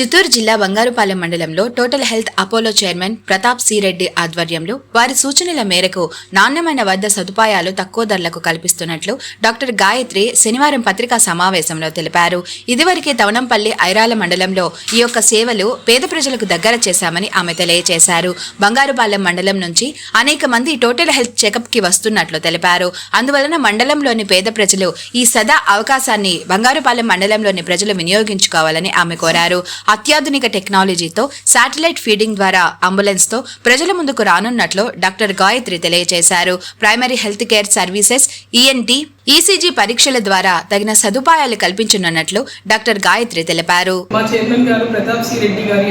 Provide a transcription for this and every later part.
చిత్తూరు జిల్లా బంగారుపాలెం మండలంలో total health Apollo chairman Pratap C Reddy ఆధ్వర్యంలో వారి సూచనల మేరకు నాణ్యమైన వైద్య సదుపాయాలు తక్కువ ధరలకు కల్పిస్తున్నట్లు డాక్టర్ గాయత్రి శనివారం పత్రికా సమావేశంలో తెలిపారు. ఇదివరకే తవనంపల్లి ఐరాల మండలంలో ఈ యొక్క సేవలు పేద ప్రజలకు దగ్గర చేశామని ఆమె తెలియజేశారు. బంగారుపాలెం మండలం నుంచి అనేక మంది టోటల్ హెల్త్ చెకప్కి వస్తున్నట్లు తెలిపారు. అందువలన మండలంలోని పేద ప్రజలు ఈ సదా అవకాశాన్ని బంగారుపాలెం మండలంలోని ప్రజలు వినియోగించుకోవాలని ఆమె కోరారు. అత్యాధునిక టెక్నాలజీతో శాటిలైట్ ఫీడింగ్ ద్వారా అంబులెన్స్తో ప్రజల ముందుకు రానున్నట్లు డాక్టర్ గాయత్రి తెలియజేశారు. Primary health care services ENT ECG పరీక్షల ద్వారా తగిన సదుపాయాలు కల్పించనున్నట్లు డాక్టర్ గాయత్రి తెలిపారు. మా చైర్మన్ గారు ప్రతాప్ సి రెడ్డి గారి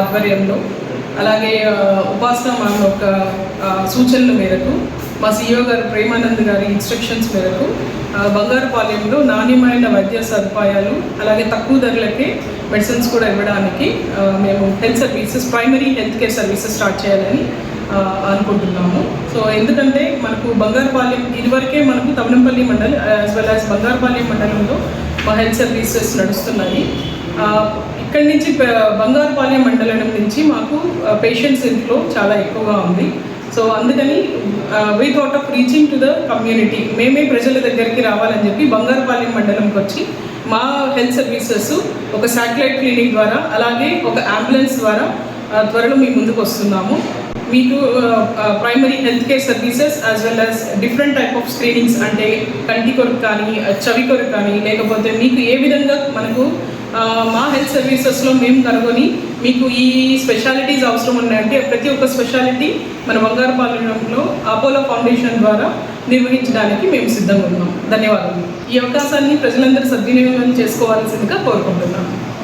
ఆధ్వర్యంలో అలాగే ఉపాసన మా యొక్క సూచనల మేరకు మా సిఇఓ గారు ప్రేమానంద్ గారి ఇన్స్ట్రక్షన్స్ మేరకు బంగారుపాలెంలో నాణ్యమైన వైద్య సదుపాయాలు అలాగే తక్కువ ధరలకే మెడిసిన్స్ కూడా ఇవ్వడానికి మేము health services primary health care services start చేయాలని అనుకుంటున్నాము. సో ఎందుకంటే మనకు బంగారుపాలెం ఇదివరకే మనకు తమిళంపల్లి మండలం యాజ్ వెల్ యాజ్ బంగారుపాలెం మండలంలో మా హెల్త్ సర్వీసెస్ నడుస్తున్నాయి. ఇక్కడి నుంచి బంగారుపాలెం మండలం నుంచి మాకు పేషెంట్స్ ఇంట్లో చాలా ఎక్కువగా ఉంది. సో అందుకని we thought of reaching to the community మేమే ప్రజల దగ్గరికి రావాలని చెప్పి బంగారుపాలెం మండలంకి వచ్చి మా హెల్త్ సర్వీసెస్ ఒక శాటిలైట్ క్లినిక్ ద్వారా అలాగే ఒక అంబులెన్స్ ద్వారా త్వరలో మీ ముందుకు వస్తున్నాము. మీకు primary health care services as well as different type of screenings అంటే కంటి కొరకు కానీ చవి కొరకు కానీ లేకపోతే మీకు ఏ విధంగా మనకు మా హెల్త్ సర్వీసెస్లో మేము కనుగొని మీకు ఈ స్పెషాలిటీస్ అవసరం ఉన్నాయంటే ప్రతి ఒక్క స్పెషాలిటీ మన బంగారుపాలెంలో అపోలో ఫౌండేషన్ ద్వారా నిర్వహించడానికి మేము సిద్ధంగా ఉన్నాం. ధన్యవాదాలు. ఈ అవకాశాన్ని ప్రజలందరూ సద్వినియోగం చేసుకోవాల్సిందిగా కోరుకుంటున్నాం.